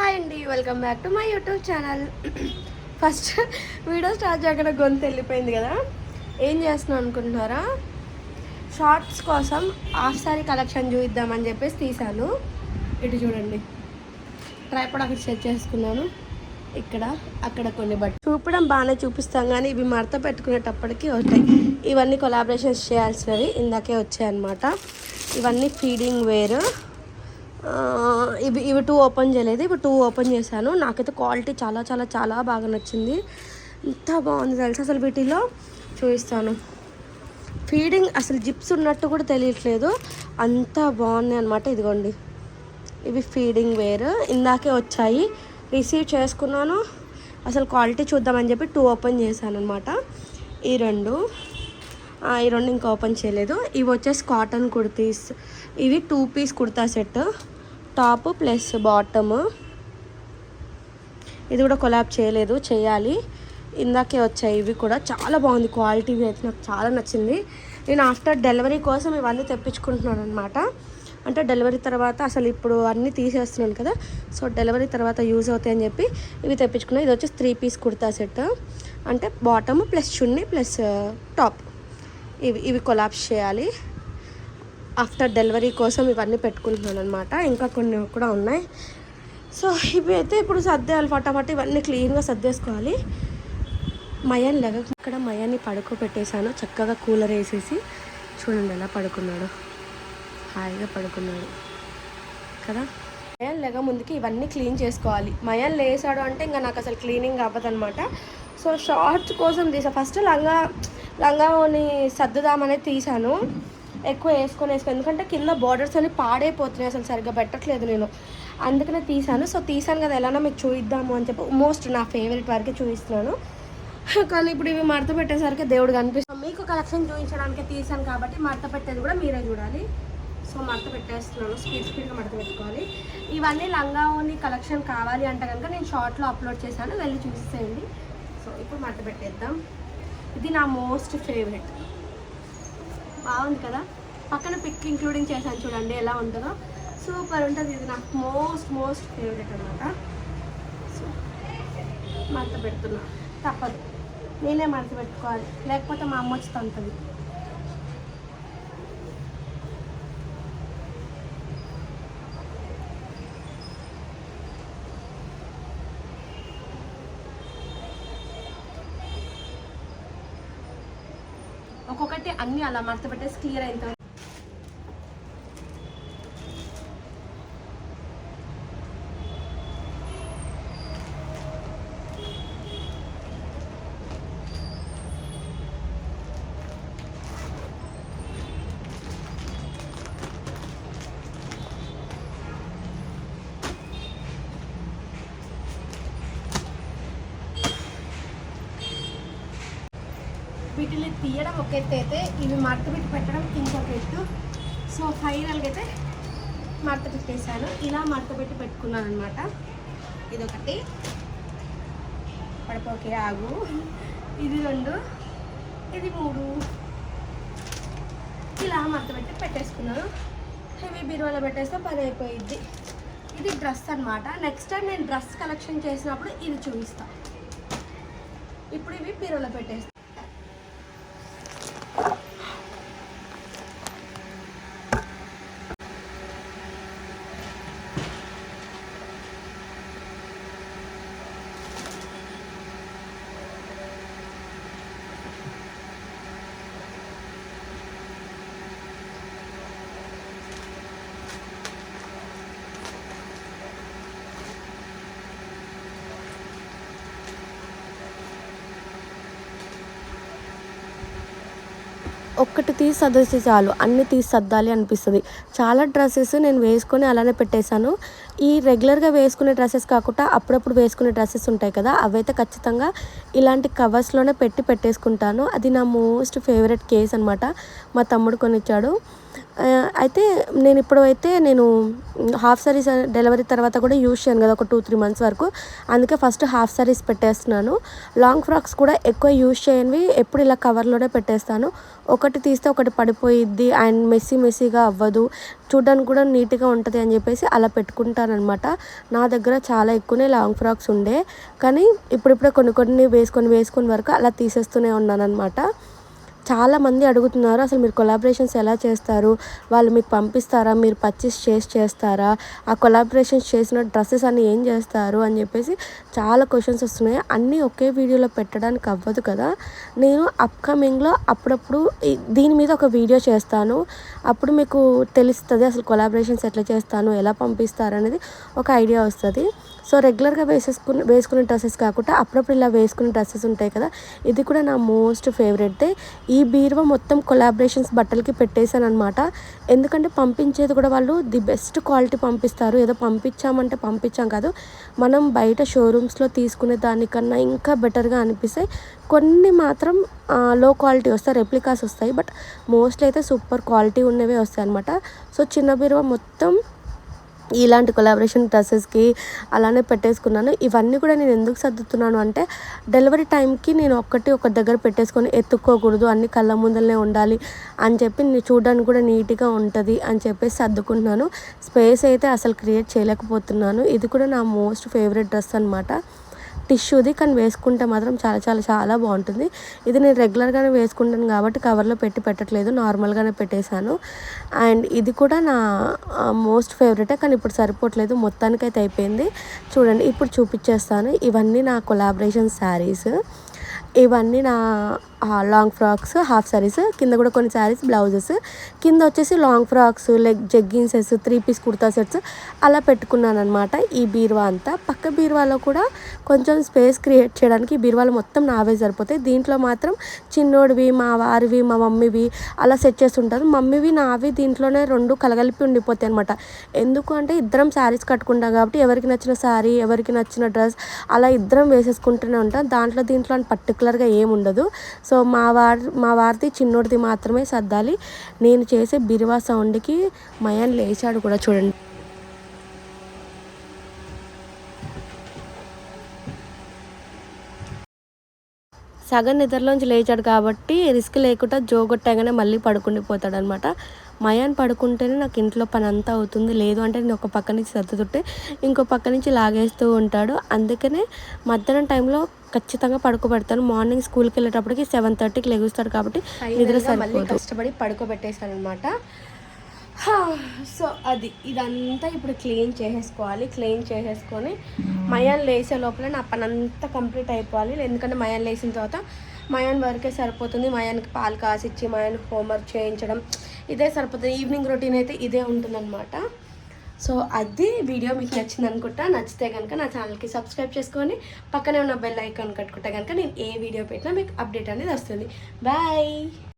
Hi అండి welcome back to my YouTube channel. First video start చేయకుండా గొంతు వెళ్ళిపోయింది కదా. ఏం చేస్తున్నాం అనుకుంటున్నారా? షార్ట్స్ కోసం హాఫ్ సారీ కలెక్షన్ చూద్దామని చెప్పేసి తీశాను. ఇటు చూడండి. ట్రైపాడ్ అక్కడ సెట్ చేసుకున్నాను. ఇక్కడ అక్కడ కొన్ని బట్ చూపడం బాగానే చూపిస్తాం కానీ ఇవి మడత పెట్టుకునేటప్పటికి వస్తాయి. ఇవన్నీ కొలాబరేషన్స్ చేయాల్సినవి ఇందాకే వచ్చాయి అనమాట ఇవన్నీ ఫీడింగ్ వేరు ఇవి ఇవి టూ ఓపెన్ చేయలేదు. ఇవి టూ ఓపెన్ చేశాను. నాకైతే క్వాలిటీ చాలా చాలా చాలా బాగా నచ్చింది. ఎంత బాగుంది తెలుసు అసలు వీటిలో? చూపిస్తాను. ఫీడింగ్ అసలు జిప్స్ ఉన్నట్టు కూడా తెలియట్లేదు. అంత బాగున్నాయి అనమాట ఇదిగోండి. ఇవి ఫీడింగ్ వేర్. ఇందాకే వచ్చాయి. రిసీవ్ చేసుకున్నాను. అసలు క్వాలిటీ చూద్దామని చెప్పి టూ ఓపెన్ చేశాను అనమాట ఈ రెండు. ఈ రెండు ఇంకా ఓపెన్ చేయలేదు. ఇవి వచ్చేసి కాటన్ కుర్తీస్. ఇవి two piece kurta set top plus bottom. ఇది కూడా కొలాబ్ చేయలేదు చేయాలి. ఇందాకే వచ్చాయి ఇవి కూడా చాలా బాగుంది క్వాలిటీ అయితే నాకు చాలా నచ్చింది. నేను ఆఫ్టర్ డెలివరీ కోసం ఇవన్నీ తెప్పించుకుంటున్నాను అనమాట అంటే డెలివరీ తర్వాత అసలు ఇప్పుడు అన్నీ తీసేస్తున్నాను కదా సో డెలివరీ తర్వాత యూజ్ అవుతాయని చెప్పి ఇవి తెప్పించుకున్నాను ఇది వచ్చేసి త్రీ పీస్ కుర్తా సెట్. అంటే bottom plus chunni plus top. ఇవి ఇవి కొలాప్స్ చేయాలి. ఆఫ్టర్ డెలివరీ కోసం ఇవన్నీ పెట్టుకుంటున్నాను అనమాట ఇంకా కొన్ని కూడా ఉన్నాయి. సో ఇవి అయితే ఇప్పుడు సర్దేయాలి. ఫటాఫట్ ఇవన్నీ క్లీన్గా సర్దేసుకోవాలి. మయాన్ లెగ ఇక్కడ మయాన్ని పడుకోబెట్టేశాను. చక్కగా కూలర్ వేసేసి చూడండి ఎలా పడుకున్నాడు. హాయిగా పడుకున్నాడు. కదా? మయాన్ లెగ ముందుకి ఇవన్నీ క్లీన్ చేసుకోవాలి. మయాన్ లేసాడు అంటే ఇంకా నాకు అసలు క్లీనింగ్ అవ్వదనమాట సో షార్ట్స్ కోసం తీసా. ఫస్ట్ లంగా లంగాని సర్దుదామనే తీసాను. ఎక్కువ వేసుకొని వేసుకొని ఎందుకంటే కింద బార్డర్స్ అన్ని పాడైపోతున్నాయి అసలు సరిగ్గా పెట్టట్లేదు నేను. అందుకనే తీసాను. సో తీసాను కదా ఎలానో మీకు చూయిద్దాము అని చెప్పి మోస్ట్ నా ఫేవరెట్ వరకే చూపిస్తున్నాను కానీ ఇప్పుడు ఇవి మడత పెట్టేసరికి దేవుడు కనిపిస్తుంది మీకు కలెక్షన్ చూపించడానికి తీసాను కాబట్టి మడత పెట్టేది కూడా మీరే చూడాలి. సో మడత పెట్టేస్తున్నాను. స్పీడ్ స్పీడ్గా మడత పెట్టుకోవాలి. ఇవన్నీ లంగా ఓని కలెక్షన్ కావాలి అంటే కనుక నేను షార్ట్లో అప్లోడ్ చేశాను. వెళ్ళి చూసేయండి. సో ఇప్పుడు మడత పెట్టేద్దాం. ఇది నా మోస్ట్ ఫేవరెట్ బాగుంది కదా? పక్కన పిక్ ఇంక్లూడింగ్ చేశాను చూడండి ఎలా ఉంటుందో. సూపర్ ఉంటుంది ఇది నాకు మోస్ట్ మోస్ట్ ఫేవరెట్ అనమాట సో మడత పెడుతున్నా. తప్పదు. నేనే మడత పెట్టుకోవాలి. లేకపోతే మా అమ్మ వచ్చి తంతుంది. ఒక్కొక్కటి అన్నీ అలా మడత పెట్టేసి క్లియర్ అయిన వీటిని తీయడం ఒక ఎత్తు అయితే ఇవి మడత పెట్టి పెట్టడం ఇంకొక ఎత్తు సో ఫైనల్గా అయితే మడత పెట్టేశాను. ఇలా మడత పెట్టి పెట్టుకున్నాను అనమాట ఇదొకటి. పడిపోకే ఆగు. ఇది రెండు. ఇది మూడు. ఇలా మడత పెట్టి పెట్టేసుకున్నాను. హెవీ బీరువాలో పెట్టేస్తే పని అయిపోయింది ఇది డ్రెస్ అనమాట నెక్స్ట్ టైం నేను డ్రెస్ కలెక్షన్ చేసినప్పుడు ఇది చూపిస్తాను ఇప్పుడు ఇవి బీరువాలో పెట్టేస్తాను ఒక్కటి తీసి సర్దేసి చాలు. అన్ని తీసి సర్దాలి అనిపిస్తుంది. చాలా డ్రెస్సెస్ నేను వేసుకొని అలానే పెట్టేశాను. ఈ రెగ్యులర్గా వేసుకునే డ్రెస్సెస్ కాకుండా అప్పుడప్పుడు వేసుకునే డ్రెస్సెస్ ఉంటాయి కదా అవైతే ఖచ్చితంగా ఇలాంటి కవర్స్లోనే పెట్టి పెట్టేసుకుంటాను. అది నా మోస్ట్ ఫేవరెట్ కేస్ అనమాట మా తమ్ముడు కొనిచ్చాడు. అయితే నేను ఇప్పుడు అయితే నేను హాఫ్ సారీస్ డెలివరీ తర్వాత కూడా యూజ్ చేయను కదా ఒక టూ త్రీ మంత్స్ వరకు. అందుకే ఫస్ట్ హాఫ్ సారీస్ పెట్టేస్తున్నాను. లాంగ్ ఫ్రాక్స్ కూడా ఎక్కువ యూజ్ చేయనివి ఎప్పుడు ఇలా కవర్లోనే పెట్టేస్తాను. ఒకటి తీస్తే ఒకటి పడిపోయిద్ది అండ్ మెస్సీ మెస్సీగా అవ్వదు. చూడడానికి కూడా నీట్గా ఉంటుంది అని చెప్పేసి అలా పెట్టుకుంటాను అనమాట నా దగ్గర చాలా ఎక్కువనే లాంగ్ ఫ్రాక్స్ ఉండే. కానీ ఇప్పుడిప్పుడే కొన్ని కొన్ని వేసుకొని వేసుకొని వరకు అలా తీసేస్తూనే ఉన్నాను చాలామంది చాలా మంది అడుగుతున్నారు అసలు మీరు కొలాబరేషన్స్ ఎలా చేస్తారు? వాళ్ళు మీకు పంపిస్తారా? మీరు పర్చేస్ చేసి చేస్తారా? ఆ కొలాబరేషన్స్ చేసిన డ్రెస్సెస్ అన్ని ఏం చేస్తారు? అని చెప్పేసి చాలా క్వశ్చన్స్ వస్తున్నాయి. అన్నీ ఒకే వీడియోలో పెట్టడానికి అవ్వదు కదా. నేను అప్కమింగ్లో అప్పుడప్పుడు దీని మీద ఒక వీడియో చేస్తాను. అప్పుడు మీకు తెలుస్తుంది అసలు కొలాబరేషన్స్ ఎట్లా చేస్తాను ఎలా పంపిస్తారు అనేది ఒక ఐడియా వస్తుంది. సో రెగ్యులర్గా వేసేసుకుని వేసుకునే డ్రెస్సెస్ కాకుండా అప్పుడప్పుడు ఇలా వేసుకునే డ్రెస్సెస్ ఉంటాయి కదా. ఇది కూడా నా మోస్ట్ ఫేవరెట్ ఈ బీరువా మొత్తం కొలాబరేషన్స్ బట్టలకి పెట్టేశాను అనమాట ఎందుకంటే పంపించేది కూడా వాళ్ళు ది బెస్ట్ క్వాలిటీ పంపిస్తారు. ఏదో పంపించామంటే పంపించాం కాదు. మనం బయట షోరూమ్స్లో తీసుకునే దానికన్నా ఇంకా బెటర్గా అనిపిస్తాయి కొన్ని మాత్రం లో క్వాలిటీ వస్తాయి రెప్లికాస్ వస్తాయి. బట్ మోస్ట్లీ అయితే సూపర్ క్వాలిటీ ఉన్నవే వస్తాయి అనమాట సో చిన్న బీరువా మొత్తం ఇలాంటి కొలాబరేషన్ డ్రెస్సెస్కి అలానే పెట్టేసుకున్నాను. ఇవన్నీ కూడా నేను ఎందుకు సర్దుతున్నాను అంటే డెలివరీ టైంకి నేను ఒక్కటి ఒక దగ్గర పెట్టేసుకొని ఎత్తుక్కోకూడదు అన్ని కళ్ళ ముందరనే ఉండాలి అని చెప్పి నేను చూడడానికి కూడా నీట్గా ఉంటుంది అని చెప్పేసి సర్దుకుంటున్నాను. స్పేస్ అయితే అసలు క్రియేట్ చేయలేకపోతున్నాను. ఇది కూడా నా మోస్ట్ ఫేవరెట్ డ్రెస్ అనమాట టిష్యూది కానీ వేసుకుంటే మాత్రం చాలా చాలా చాలా బాగుంటుంది. ఇది నేను రెగ్యులర్గానే వేసుకుంటాను కాబట్టి కవర్లో పెట్టి పెట్టట్లేదు. నార్మల్గానే పెట్టేశాను. అండ్ ఇది కూడా నా మోస్ట్ ఫేవరెటే కానీ ఇప్పుడు సరిపోవట్లేదు. మొత్తానికైతే అయిపోయింది. చూడండి ఇప్పుడు చూపించేస్తాను ఇవన్నీ నా కొలాబరేషన్ శారీస్. ఇవన్నీ నా లాంగ్ ఫ్రాక్స్ హాఫ్ శారీస్ కింద కూడా కొన్ని శారీస్ బ్లౌజెస్ కింద వచ్చేసి long frocks leg jeggings three piece kurta sets అలా పెట్టుకున్నాను అనమాట ఈ బీరువా అంతా. పక్క బీరువాలో కూడా కొంచెం స్పేస్ క్రియేట్ చేయడానికి ఈ బీరువాలు మొత్తం నావే సరిపోతాయి. దీంట్లో మాత్రం చిన్నోడివి మా వారివి మా మమ్మీవి అలా సెట్ చేస్తుంటారు. మమ్మీవి నావి దీంట్లోనే రెండు కలగలిపి ఉండిపోతాయి అనమాట ఎందుకు అంటే ఇద్దరం శారీస్ కట్టుకుంటాం కాబట్టి ఎవరికి నచ్చిన శారీ ఎవరికి నచ్చిన డ్రెస్ అలా ఇద్దరం వేసేసుకుంటూనే ఉంటాం. దాంట్లో దీంట్లో పర్టికులర్గా ఏముండదు సో మా వారి మా వారిది చిన్నోడిది మాత్రమే సర్దాలి. నేను చేసే బిరువా సౌండ్కి మయాన్ లేచాడు కూడా చూడండి. సగం నిద్రలోంచి లేచాడు కాబట్టి రిస్క్ లేకుండా జోగొట్టాగానే మళ్ళీ పడుకుండిపోతాడు అనమాట మయాన్ పడుకుంటేనే నాకు ఇంట్లో పని అంతా అవుతుంది. లేదు అంటే నేను ఒక పక్క నుంచి సర్దుతుంటే ఇంకో పక్క నుంచి లాగేస్తూ ఉంటాడు. అందుకనే మధ్యాహ్నం టైంలో ఖచ్చితంగా పడుకోబెడతాను మార్నింగ్ స్కూల్కి వెళ్ళేటప్పటికి సెవెన్ థర్టీకి లెగుస్తాడు కాబట్టి నిద్ర మళ్ళీ సరిపోదు. కష్టపడి పడుకోబెట్టేశాను అనమాట సో అది ఇదంతా ఇప్పుడు క్లీన్ చేసేసుకోవాలి. క్లీన్ చేసేసుకొని మయాన్ లేసే లోపల నా పని అంతా కంప్లీట్ అయిపోవాలి. ఎందుకంటే మయాన్ లేచిన తర్వాత మయాన్ వరకే సరిపోతుంది. మయాన్కి పాలు కాసిచ్చి మయాన్కి హోంవర్క్ చేయించడం ఇదే సరిపోతుంది. ఈవినింగ్ రొటీన్ అయితే ఇదే ఉంటుందన్నమాట సో అది వీడియో మీకు నచ్చింది అనుకుంటా. నచ్చితే కనుక నా ఛానల్కి సబ్స్క్రైబ్ చేసుకొని పక్కనే ఉన్న బెల్ ఐకాన్ కట్టుకుంటే కనుక నేను ఏ వీడియో పెట్టినా మీకు అప్డేట్ అనేది వస్తుంది. బాయ్!